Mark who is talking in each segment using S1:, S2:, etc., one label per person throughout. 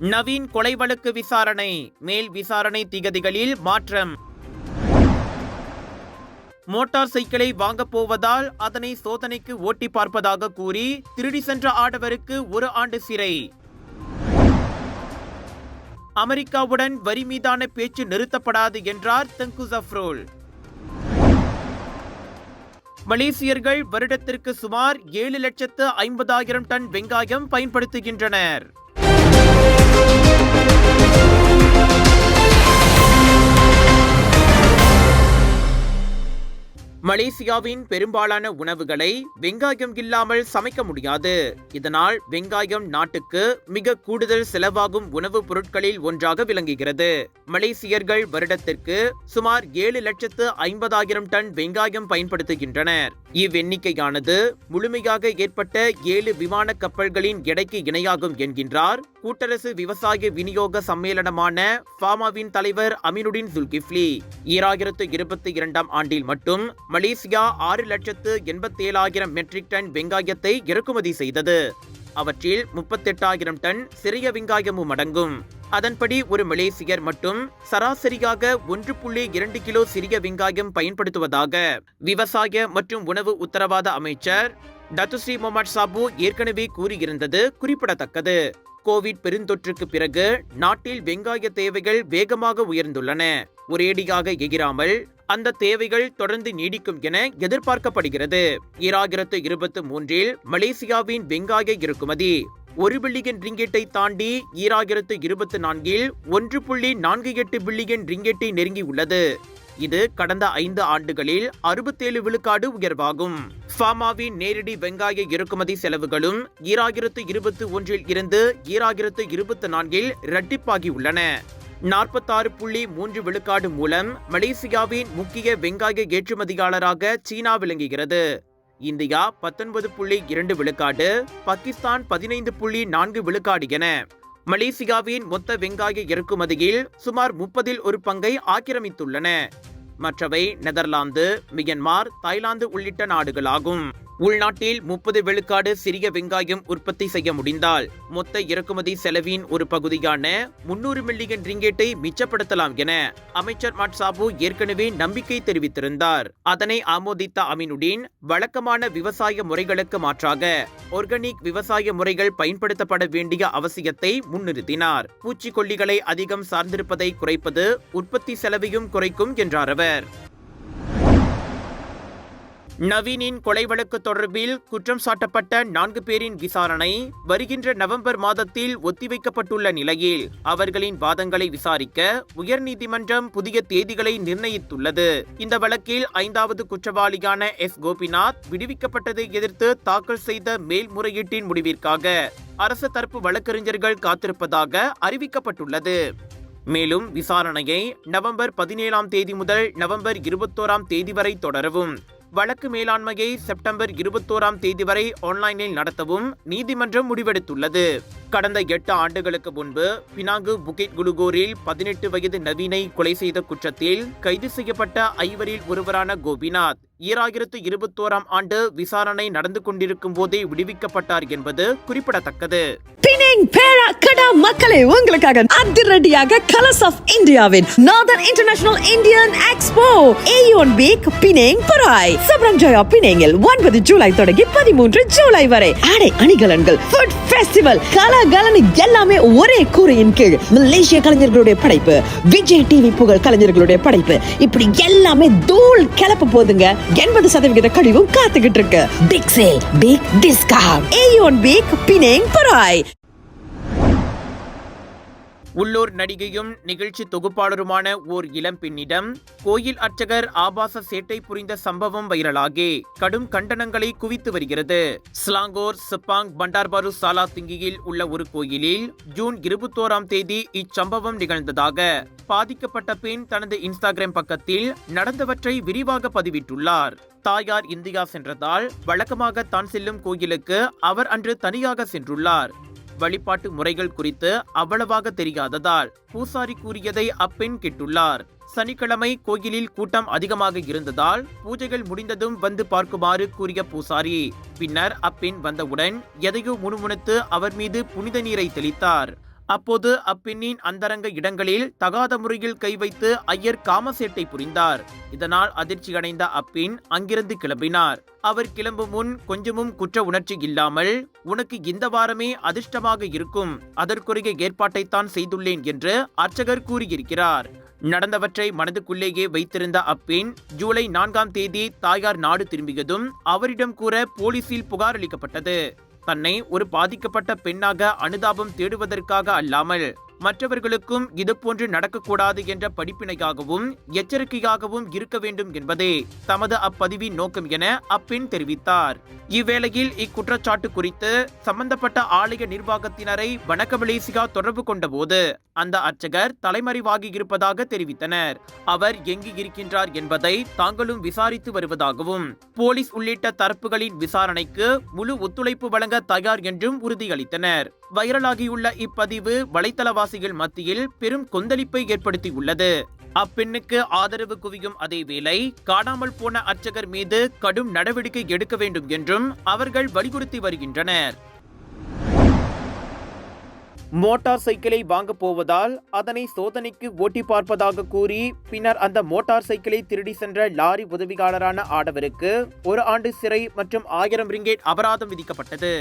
S1: நவீன் கொலை வழக்கு விசாரணை மேல் விசாரணை திகதிகளில் மாற்றம். மோட்டார் சைக்கிளை வாங்கப் போவதால் அதனை சோதனைக்கு ஓட்டி பார்ப்பதாக கூறி திருடி சென்ற ஆடவருக்கு ஒரு ஆண்டு சிறை. அமெரிக்காவுடன் வரி மீதான பேச்சு நிறுத்தப்படாது என்றார் தங்கு ஜஃப்ரோல். மலேசியர்கள் வருடத்திற்கு சுமார் ஏழு லட்சத்து ஐம்பதாயிரம் டன் வெங்காயம் பயன்படுத்துகின்றனர். மலேசியாவின் பெரும்பாலான உணவுகளை வெங்காயம் இல்லாமல் சமைக்க முடியாது. இதனால் வெங்காயம் நாட்டுக்கு மிக கூடுதல் செலவாகும் உணவுப் பொருட்களில் ஒன்றாக விளங்குகிறது. மலேசியர்கள் வருடத்திற்கு சுமார் ஏழு லட்சத்து ஐம்பதாயிரம் டன் வெங்காயம் பயன்படுத்துகின்றனர். இவ்வெண்ணிக்கையானது முழுமையாக ஏற்பட்ட ஏழு விமான கப்பல்களின் எடைக்கு இணையாகும் என்கின்றார். கூட்டரசு விவசாய விநியோக சம்மேளனமான ஃபாமாவின் தலைவர் அமினுடின் சுல்கிஃப்லி. ஈராயிரத்து இருபத்தி இரண்டாம் ஆண்டில் மட்டும் மலேசியா ஆறு லட்சத்து எண்பத்தேழாயிரம் மெட்ரிக் டன் வெங்காயத்தை இறக்குமதி செய்தது. அவற்றில் முப்பத்தெட்டாயிரம் டன் சிறிய வெங்காயமும் அடங்கும் அதன்படி ஒரு மலேசியர் மட்டும் சராசரியாக ஒன்று புள்ளி இரண்டு கிலோ சிறிய வெங்காயம் பயன்படுத்துவதாக விவசாய மற்றும் உணவு உத்தரவாத அமைச்சர் டத்துஸ்ரீ முகமது சாபு ஏற்கனவே கூறியிருந்தது குறிப்பிடத்தக்கது. கோவிட் பெருந்தொற்றுக்கு பிறகு நாட்டில் வெங்காய தேவைகள் வேகமாக உயர்ந்துள்ளன. ஒரேடியாக எகிராமல் அந்த தேவைகள் தொடர்ந்து நீடிக்கும் என எதிர்பார்க்கப்படுகிறது. ஈராயிரத்து இருபத்தி மூன்றில் மலேசியாவின் வெங்காய இறக்குமதி ஒரு பில்லியன் ரிங்கெட்டை தாண்டி ஈராயிரத்து இருபத்தி நான்கில் ஒன்று புள்ளி நான்கு எட்டு பில்லியன் ரிங்கெட்டை நெருங்கியுள்ளது. இது கடந்த ஐந்து ஆண்டுகளில் அறுபத்தேழு விழுக்காடு உயர்வாகும். ஃபாமாவின் நேரடி வெங்காய இறக்குமதி செலவுகளும் ஈராயிரத்து இருபத்தி ஒன்றில் இருந்து ஈராயிரத்து இருபத்தி நான்கில் இரட்டிப்பாகியுள்ளன. நாற்பத்தாறு புள்ளி மூன்று விழுக்காடு மூலம் மலேசியாவின் முக்கிய வெங்காய ஏற்றுமதியாளராக சீனா விளங்குகிறது. இந்தியா பத்தொன்பது புள்ளி இரண்டு விழுக்காடு பாகிஸ்தான் பதினைந்து புள்ளி நான்கு விழுக்காடு என மலேசியாவின் மொத்த வெங்காய இறக்குமதியில் சுமார் முப்பதில் ஒரு பங்கை ஆக்கிரமித்துள்ளன. மற்றவை நெதர்லாந்து மியன்மார் தாய்லாந்து உள்ளிட்ட நாடுகளாகும். உள்நாட்டில் முப்பது விழுக்காடு சிறிய வெங்காயம் உற்பத்தி செய்ய முடிந்தால் மொத்த இறக்குமதி செலவின் ஒரு பகுதியான முன்னூறு மில்லியன் ரிங்கேட்டை மிச்சப்படுத்தலாம் என அமைச்சர் மாட்சாபு ஏற்கனவே நம்பிக்கை தெரிவித்திருந்தார். அதனை ஆமோதித்த அமினுடின் வழக்கமான விவசாய முறைகளுக்கு மாற்றாக ஆர்கானிக் விவசாய முறைகள் பயன்படுத்தப்பட வேண்டிய அவசியத்தை முன்னிறுத்தினார். பூச்சிக்கொல்லிகளை அதிகம் சார்ந்திருப்பதை குறைப்பது உற்பத்தி செலவையும் குறைக்கும் என்றார் அவர். நவீனின் கொலை வழக்கு தொடர்பில் குற்றம் சாட்டப்பட்ட நான்கு பேரின் விசாரணை வருகின்ற நவம்பர் மாதத்தில் ஒத்திவைக்கப்பட்டுள்ள நிலையில் அவர்களின் வாதங்களை விசாரிக்க உயர்நீதிமன்றம் புதிய தேதிகளை நிர்ணயித்துள்ளது. இந்த வழக்கில் ஐந்தாவது குற்றவாளியான எஸ். கோபிநாத் விடுவிக்கப்பட்டதை எதிர்த்து தாக்கல் செய்த மேல்முறையீட்டின் முடிவிற்காக அரசு தரப்பு வழக்கறிஞர்கள் காத்திருப்பதாக அறிவிக்கப்பட்டுள்ளது. மேலும் விசாரணையை நவம்பர் பதினேழாம் தேதி முதல் நவம்பர் இருபத்தோராம் தேதி வரை தொடரவும். வழக்கு மேலாண்மையை செப்டம்பர் இருபத்தோராம் தேதி வரை ஆன்லைனில் நடத்தவும் நீதிமன்றம் முடிவெடுத்துள்ளது. கடந்த எட்டு ஆண்டுகளுக்கு முன்பு பினாங்கு புகிட் குலுகோரில் பதினெட்டு வயது நவீனை கொலை செய்த குற்றத்தில் கைது செய்யப்பட்ட ஐவரில் ஒருவரான கோபிநாத். ஈராயிரத்து இருபத்தோராம் ஆண்டு விசாரணை நடந்து கொண்டிருக்கும் போதே விடுவிக்கப்பட்டார் என்பது குறிப்பிடத்தக்கது.
S2: பினிங் பேரா கடா மக்களே உங்களுக்காக அதிரடியாக கலர்ஸ் ஆஃப் இந்தியாவின் northern international Indian expo AEON big Penang Perai Seberang Jaya பினேங்கில் ஒன்பது ஜூலை தொடங்கி பதிமூன்று ஜூலை வரை. ஆடை அணிகலன்கள் ஃபுட் ஃபெஸ்டிவல் கலகலனு எல்லாமே ஒரே கூரையின் கீழ். மலேசிய கலைஞர்களுடைய படைப்பு விஜய் டிவி புகழ் கலைஞர்களுடைய படைப்பு. இப்படி எல்லாமே தூள் கிளப்ப போதுங்க. எண்பது சதவிகித கழிவும் காத்துக்கிட்டு இருக்கு. Big sale big discount AEON big Penang Perai
S1: உள்ளூர் நடிகையும் நிகழ்ச்சி தொகுப்பாளருமான ஓர் இளம் பெண்ணிடம் கோயில் அர்ச்சகர் ஆபாச சேட்டை புரிந்த சம்பவம் வைரலாகி கடும் கண்டனங்களை குவித்து வருகிறது. ஸ்லாங்கோர் சிப்பாங் பண்டார்பாரு சாலா திங்கியில் உள்ள ஒரு கோயிலில் ஜூன் இருபத்தோராம் தேதி இச்சம்பவம் நிகழ்ந்ததாக பாதிக்கப்பட்ட பெண் தனது இன்ஸ்டாகிராம் பக்கத்தில் நடந்தவற்றை விரிவாக பதிவிட்டுள்ளார். தாயார் இந்தியா சென்றதால் வழக்கமாக தான் செல்லும் கோயிலுக்கு அவர் அன்று தனியாக சென்றுள்ளார். வழிபாட்டு முறைகள் குறித்து அவ்வளவாக தெரியாததால் பூசாரி கூறியதை அப்பெண் கேட்டுள்ளார். சனிக்கிழமை கோயிலில் கூட்டம் அதிகமாக இருந்ததால் பூஜைகள் முடிந்ததும் வந்து பார்க்குமாறு கூறிய பூசாரி. பின்னர் அப்பெண் வந்தவுடன் எதையோ முணுமுணுத்து அவர் மீது புனித நீரை தெளித்தார். அப்போது அப்பெண்ணின் அந்தரங்க இடங்களில் தகாத முறையில் கை வைத்து ஐயர் காமசேட்டை புரிந்தார். இதனால் அதிர்ச்சியடைந்த அப்பெண் அங்கிருந்து கிளம்பினார். அவர் கிளம்பும் முன் கொஞ்சமும் குற்ற உணர்ச்சி இல்லாமல் உனக்கு இந்த வாரமே அதிர்ஷ்டமாக இருக்கும். அதற்குரிய ஏற்பாட்டைத்தான் செய்துள்ளேன் என்று அர்ச்சகர் கூறியிருக்கிறார். நடந்தவற்றை மனதுக்குள்ளேயே வைத்திருந்த அப்பெண் ஜூலை நான்காம் தேதி தாயார் நாடு திரும்பியதும் அவரிடம் கூற போலீசில் புகார் அளிக்கப்பட்டது. தன்னை ஒரு பாதிக்கப்பட்ட பெண்ணாக அனுதாபம் தேடுவதற்காக அல்லாமல். மற்றவர்களுக்கும் இதுபோன்று நடக்கக்கூடாது என்ற படிப்பினையாகவும் எச்சரிக்கையாகவும் இருக்க வேண்டும் என்பதே தமது அப்பதிவின் நோக்கம் என அப்பெண் தெரிவித்தார். இவ்வேளையில் இக்குற்றச்சாட்டு குறித்து சம்பந்தப்பட்ட ஆலய நிர்வாகத்தினரை வணக்க மலேசியா தொடர்பு கொண்டபோது அந்த அர்ச்சகர் தலைமறைவாகி இருப்பதாக தெரிவித்தனர். அவர் எங்கு இருக்கின்றார் என்பதை தாங்களும் விசாரித்து வருவதாகவும் போலீஸ் உள்ளிட்ட தரப்புகளின் விசாரணைக்கு முழு ஒத்துழைப்பு வழங்க தயார் என்றும் உறுதியளித்தனர். வைரலாகியுள்ள இப்பதிவு வலைத்தளவாசிகள் மத்தியில் பெரும் கொந்தளிப்பை ஏற்படுத்தியுள்ளது. அப்பெண்ணுக்கு ஆதரவு குவியும் அதேவேளை காணாமல் போன அர்ச்சகர் மீது கடும் நடவடிக்கை எடுக்க வேண்டும் என்றும் அவர்கள் வலியுறுத்தி வருகின்றனர். மோட்டார் சைக்கிளை வாங்கப் போவதால் அதனை சோதனைக்கு ஓட்டி பார்ப்பதாக கூறி பின்னர் அந்த மோட்டார் சைக்கிளை திருடி சென்ற லாரி உதவியாளரான ஆடவருக்கு ஒரு ஆண்டு சிறை மற்றும் ஆயிரம் ரிங்கேட் அபராதம் விதிக்கப்பட்டது.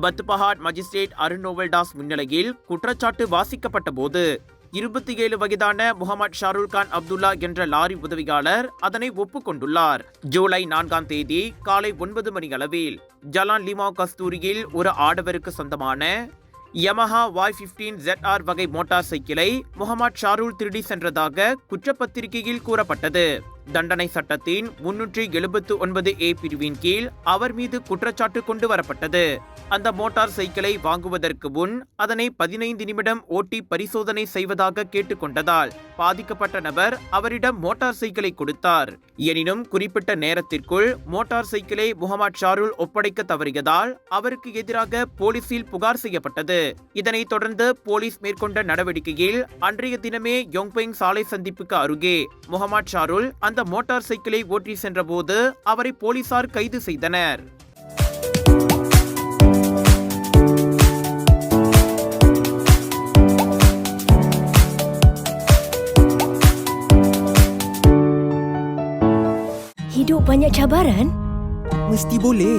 S1: பத்பஹாட் மஜிஸ்ட்ரேட் அருண் தாஸ் முன்னிலையில் குற்றச்சாட்டு வாசிக்கப்பட்ட போது இருபத்தி ஏழு வயதான முகமது ஷாருல் கான் அப்துல்லா என்ற லாரி உதவியாளர் அதனை ஒப்புக்கொண்டுள்ளார் ஜூலை நான்காம் தேதி காலை ஒன்பது மணி அளவில் ஜலான் லிமா கஸ்தூரியில் ஒரு ஆடவருக்கு சொந்தமான யமஹா வாய் பிப்டீன் ZR வகை மோட்டார் சைக்கிளை முகமது ஷாருல் திருடி சென்றதாக குற்றப்பத்திரிகையில் கூறப்பட்டது. தண்டனை சட்டத்தின் முன்னூற்றி எழுபத்து ஒன்பது ஏ பிரிவின் கீழ் அவர் மீது குற்றச்சாட்டு கொண்டு வரப்பட்டது. அந்த மோட்டார் சைக்கிளை வாங்குவதற்கு முன் அதனை பதினைந்து நிமிடம் ஓட்டி பரிசோதனை செய்வதாக கேட்டுக்கொண்டதால் பாதிக்கப்பட்ட நபர் அவரிடம் மோட்டார் சைக்கிளை கொடுத்தார். எனினும் குறிப்பிட்ட நேரத்திற்குள் மோட்டார் சைக்கிளை முகமது ஷாருல் ஒப்படைக்க தவறியதால் அவருக்கு எதிராக போலீசில் புகார் செய்யப்பட்டது. இதனைத் தொடர்ந்து போலீஸ் மேற்கொண்ட நடவடிக்கையில் அன்றைய தினமே யோங்பெங் சாலை சந்திப்புக்கு அருகே முகமது ஷாருல் அந்த மோட்டார் சைக்கிளை ஓட்டி சென்றபோது அவரை போலீசார் கைது செய்தனர்
S3: Hidup banyak cabaran?
S4: Mesti boleh.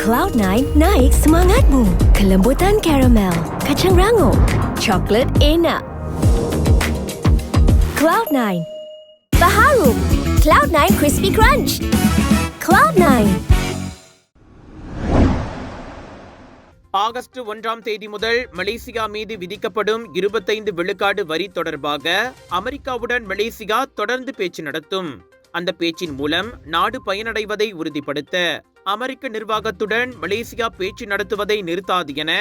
S3: Cloud9 naik semangatmu. Kelembutan karamel, kacang rangup, coklat enak. Cloud9. Baharum Cloud9 Crispy Crunch. Cloud9.
S1: ஆகஸ்ட் ஒன்றாம் தேதி முதல் மலேசியா மீது விதிக்கப்படும் இருபத்தைந்து விழுக்காடு வரி தொடர்பாக அமெரிக்காவுடன் மலேசியா தொடர்ந்து பேச்சு நடத்தும் அந்த பேச்சின் மூலம் நாடு பயனடைவதை உறுதிப்படுத்த அமெரிக்க நிர்வாகத்துடன் மலேசியா பேச்சு நடத்துவதை நிறுத்தாது என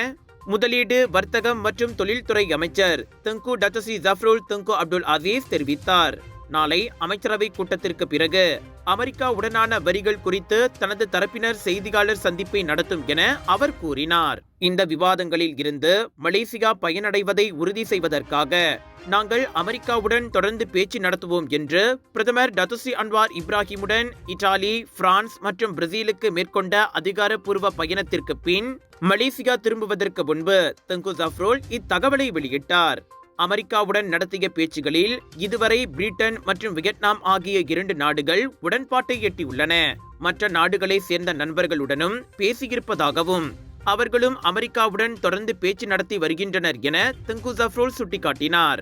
S1: முதலீடு வர்த்தகம் மற்றும் தொழில்துறை அமைச்சர் Tengku Datuk Seri Zafrul Tengku Abdul Aziz தெரிவித்தார். நாளை அமைச்சரவை கூட்டத்திற்கு பிறகு அமெரிக்காவுடனான வரிகள் குறித்து தனது தரப்பினர் செய்தியாளர் சந்திப்பை நடத்தும் என அவர் கூறினார். இந்த விவாதங்களில் இருந்து மலேசியா பயனடைவதை உறுதி செய்வதற்காக நாங்கள் அமெரிக்காவுடன் தொடர்ந்து பேச்சு நடத்துவோம் என்று பிரதமர் டத்துசி அன்வார் இப்ராஹிமுடன் இத்தாலி பிரான்ஸ் மற்றும் பிரேசிலுக்கு மேற்கொண்ட அதிகாரப்பூர்வ பயணத்திற்கு பின் மலேசியா திரும்புவதற்கு முன்பு தங்கு ஜஃப்ரோல் இத்தகவலை வெளியிட்டார். அமெரிக்காவுடன் நடத்திய பேச்சுகளில் இதுவரை பிரிட்டன் மற்றும் வியட்நாம் ஆகிய இரண்டு நாடுகள் உடன்பாட்டை எட்டியுள்ளன. மற்ற நாடுகளை சேர்ந்த நண்பர்களுடனும் பேசியிருப்பதாகவும் அவர்களும் அமெரிக்காவுடன் தொடர்ந்து பேச்சு நடத்தி வருகின்றனர் என தெங்கு ஜஃப்ரோல் சுட்டிக்காட்டினார்.